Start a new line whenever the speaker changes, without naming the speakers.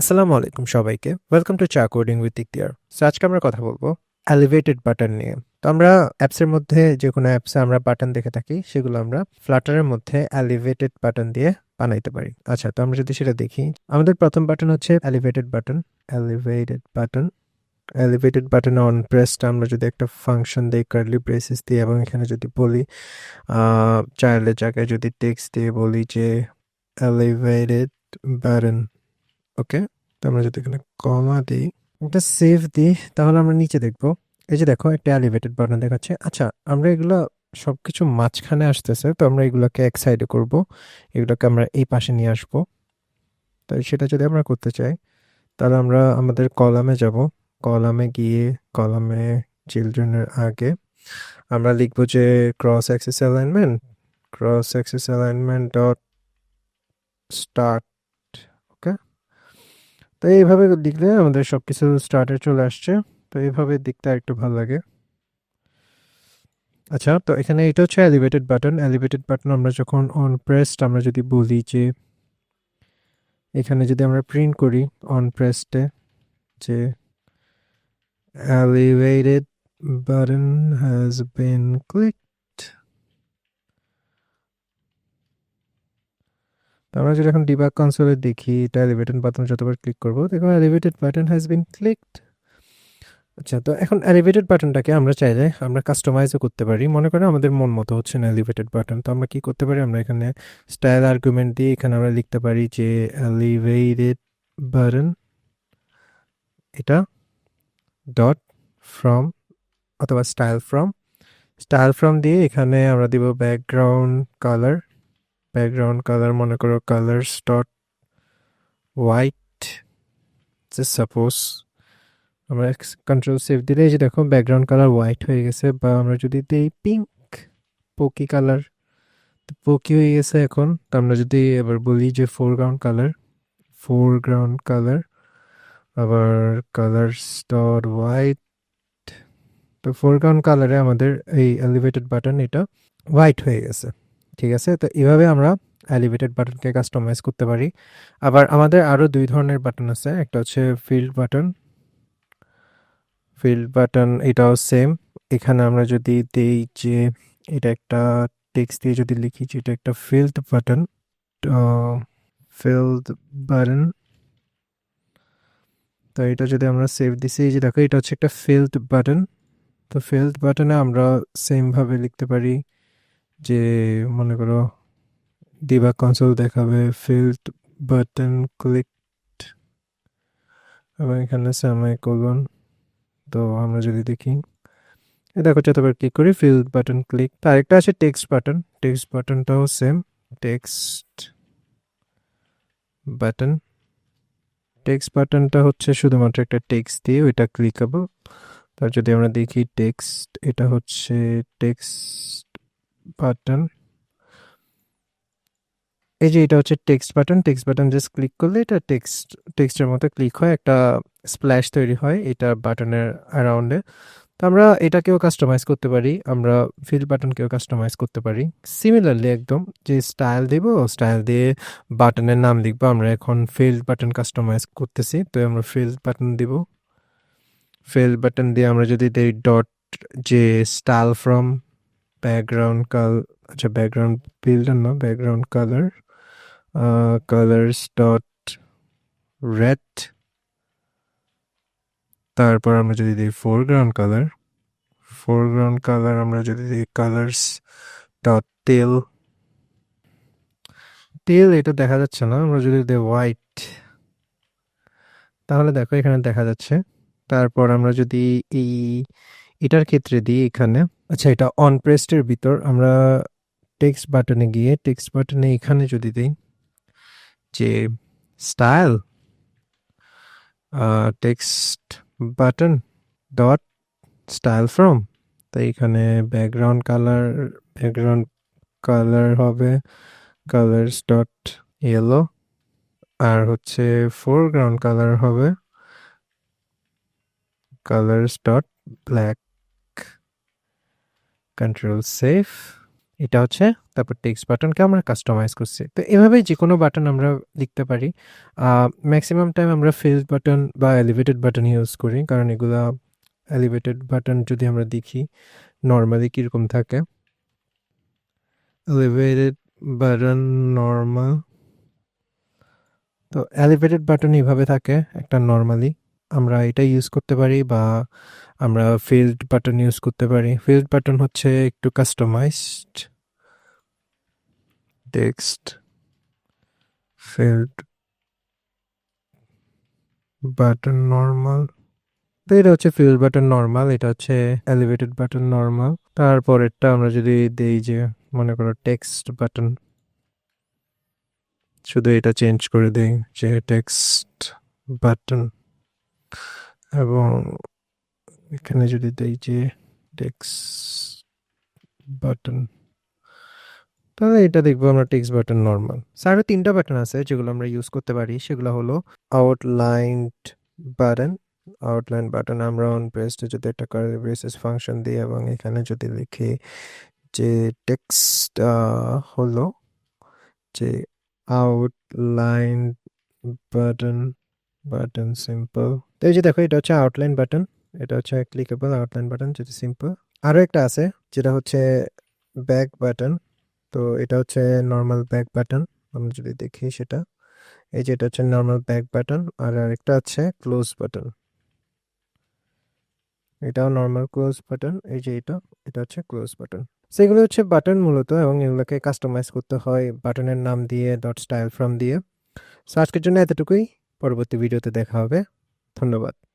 আসসালামু আলাইকুম সবাইকে। ওয়েলকাম টু চা কোডিং উইথ ইকতিয়ার সো আজকে আমরা কথা বলব এলিভেটেড বাটন নিয়ে। তো আমরা অ্যাপসের মধ্যে যে কোনো অ্যাপসে আমরা বাটন দেখে থাকি, সেগুলো আমরা ফ্লাটারের মধ্যে এলিভেটেড বাটন দিয়ে বানাইতে পারি। আচ্ছা তো আমরা যদি সেটা দেখি, আমাদের প্রথম বাটন হচ্ছে elevated button elevated button elevated button on pressed আমরা যদি একটা ফাংশন দিই কার্লি ব্রেসিস দিই এবং এখানে যদি বলি চাইল্ডের জায়গায় যদি টেক্সট দিয়ে বলি যে এলিভেটেড বাটন ওকে, তো আমরা যদি এখানে কমা দিই, একটা সেভ দিই, তাহলে আমরা নিচে দেখব। এই যে দেখো, একটা এলিভেটেড বাটন দেখাচ্ছে। আচ্ছা আমরা এগুলো সব কিছু মাঝখানে আসতেছে, তো আমরা এগুলোকে এক সাইডে করব। এগুলোকে আমরা এই পাশে নিয়ে আসব। তাই সেটা যদি আমরা করতে চাই, তাহলে আমরা আমাদের কলামে যাব। কলামে গিয়ে কলামে চিলড্রেনের আগে আমরা লিখব যে cross axis alignment cross axis alignment dot start তো এইভাবে লিখলে আমাদের সব কিছু স্টার্টে চলে আসছে। তো এইভাবে দেখতে একটু ভালো লাগে। আচ্ছা তো এখানে এটা হচ্ছে এলিভেটেড বাটন এলিভেটেড বাটন আমরা যখন অন প্রেসড আমরা যদি বলি যে, এখানে যদি আমরা প্রিন্ট করি অন প্রেসডে যে elevated button has been clicked তো আমরা যদি এখন ডিবাগ কনসোলে দেখি, এটা এলিভেটেড বাটন যতবার ক্লিক করব দেখো elevated button has been clicked আচ্ছা তো এখন এলিভেটেড বাটনটাকে আমরা চাইলে আমরা কাস্টমাইজও করতে পারি। মনে করেন আমাদের মন মতো হচ্ছে না এলিভেটেড বাটন তো আমরা কি করতে পারি? আমরা এখানে স্টাইল আর্গুমেন্ট দিয়ে এখানে আমরা লিখতে পারি যে এলিভেটেড বাটন এটা ডট ফ্রম অথবা স্টাইল ফ্রম স্টাইল ফ্রম দিয়ে এখানে আমরা দিব ব্যাকগ্রাউন্ড কালার ব্যাকগ্রাউন্ড কালার মনে করো কালার্স ডট হোয়াইট সাপোজ আমরা কন্ট্রোল সেভ দিলে এই যে দেখো ব্যাকগ্রাউন্ড কালার হোয়াইট হয়ে গেছে, বা আমরা যদি দিই পিঙ্ক পোকি কালার তো পোকি হয়ে গেছে এখন, তো আমরা যদি এবার বলি যে ফোরগ্রাউন্ড কালার ফোরগ্রাউন্ড কালার আবার কালার্স ডট হোয়াইট তো ফোরগ্রাউন্ড কালারে আমাদের এই এলিভেটেড বাটন এটা হোয়াইট হয়ে গেছে। ঠিক আছে? তো এভাবে আমরা এলিভেটেড বাটনকে কাস্টমাইজ করতে পারি। আবার আমাদের আরও দুই ধরনের বাটন আছে। একটা হচ্ছে ফিল্ড বাটন ফিল্ড বাটন এটাও সেম এখানে আমরা যদি দেই যে এটা একটা টেক্সট দিয়ে যদি লিখি যে এটা একটা ফিল্ড বাটন ফিল্ড বাটন তো এটা যদি আমরা সেভ দিছি, এই যে দেখো, এটা হচ্ছে একটা ফিল্ড বাটন তো ফিল্ড বাটনে আমরা সেমভাবে লিখতে পারি। যে, মনে করো ডিবা কনসোল দেখাবে ফিল্ড বাটন ক্লিক এবং এখানে সেমাইকোলন তো আমরা যদি দেখি দেখো যতবার ক্লিক করি ফিল্ড বাটন ক্লিক আরেকটা আছে টেক্সট বাটন টেক্সট বাটনটাও সেম টেক্সট বাটন টেক্সট বাটনটা হচ্ছে শুধুমাত্র একটা টেক্সট দিয়ে ওইটা ক্লিকেবল তার যদি আমরা দেখি টেক্সট এটা হচ্ছে টেক্সট বাটন এই যে এটা হচ্ছে text button text button just click করলে এটা টেক্সট টেক্সটের মতো ক্লিক হয় একটা স্প্ল্যাশ তৈরি হয় এটা বাটনের অ্যারাউন্ডে তো আমরা এটাকেও কাস্টমাইজ করতে পারি, আমরা ফিল্ড বাটনকেও কাস্টমাইজ করতে পারি। সিমিলারলি একদম যে স্টাইল দেব স্টাইল দিয়ে বাটনের নাম লিখব, আমরা এখন ফিল্ড বাটন কাস্টমাইজ করতেছি, তো আমরা ফিল্ড বাটন দিব। ফিল্ড বাটন দিয়ে আমরা যদি দিই ডট যে স্টাইল ফ্রম ব্যাকগ্রাউন্ড কাল আচ্ছা ব্যাকগ্রাউন্ড ফিল্ডার না background colour colours dot red তারপর আমরা যদি দিই ফোরগ্রাউন্ড কালার ফোরগ্রাউন্ড কালার আমরা যদি দিই কালার্স ডট তেল তেল এটা দেখা যাচ্ছে না, আমরা যদি দিই হোয়াইট তাহলে দেখো এখানে দেখা যাচ্ছে। তারপর আমরা যদি এই এটার ক্ষেত্রে দিই এখানে আচ্ছা এটা অন প্রেস্টের ভিতর আমরা টেক্সট বাটনে গিয়ে টেক্সট বাটনে এখানে যদি দিই যে style text button dot style from তো এখানে ব্যাকগ্রাউন্ড কালার ব্যাকগ্রাউন্ড কালার হবে কালার্স ডট ইয়েলো আর হচ্ছে ফোরগ্রাউন্ড কালার হবে colours dot black control save এটা হচ্ছে, তারপর টেক্সট বাটনকে আমরা কাস্টমাইজ করছি। তো এভাবেই যে কোনো বাটন আমরা লিখতে পারি। ম্যাক্সিমাম টাইম আমরা ফেস বাটন বা এলিভেটেড বাটন ইউজ করি, কারণ এগুলা এলিভেটেড বাটন যদি আমরা দেখি নর্মালি কীরকম থাকে? এলিভেটেড বাটন নর্মাল তো এলিভেটেড বাটন এইভাবে থাকে, একটা নর্মালি আমরা এটা ইউজ করতে পারি বা আমরা ফিল্ড বাটন ইউজ করতে পারি। ফিল্ড বাটন হচ্ছে একটু customized text field button normal তো এটা হচ্ছে ফিল্ড বাটন নর্মাল এটা হচ্ছে এলিভেটেড বাটন নর্মাল তারপরেরটা আমরা যদি দেই যে, মনে করো টেক্সট বাটন শুধু এটা চেঞ্জ করে দেই যে টেক্সট বাটন এবং এখানে যদি দেই যে টেক্সট বাটন তাহলে এটা দেখব আমরা টেক্সট বাটন নর্মাল আরও তিনটা বাটন আছে যেগুলো আমরা ইউজ করতে পারি। সেগুলো হলো আউটলাইনড বাটন আউটলাইন বাটন আমরা অন পেজে যদি একটা বেসিস ফাংশন দিই এবং এখানে যদি লিখি যে টেক্সট হলো যে আউটলাইন বাটন বাটন সিম্পল তো এই যে দেখো, এটা হচ্ছে আউটলাইন বাটন এটা হচ্ছে ক্লিকেবল আউটলাইন বাটন যেটা সিম্পল আরও একটা আছে, যেটা হচ্ছে ব্যাক বাটন তো এটা হচ্ছে নর্মাল ব্যাক বাটন আমরা যদি দেখি সেটা। এই যে এটা হচ্ছে নর্মাল ব্যাক বাটন আর আরেকটা আছে ক্লোজ বাটন এটাও নর্মাল ক্লোজ বাটন এই যে এটা এটা হচ্ছে ক্লোজ বাটন সেগুলো হচ্ছে বাটন মূলত, এবং এগুলোকে কাস্টমাইজ করতে হয় বাটনের নাম দিয়ে ডট স্টাইল ফ্রম দিয়ে। সো আজকের জন্য এতটুকুই, পরবর্তী ভিডিওতে দেখা হবে। ধন্যবাদ।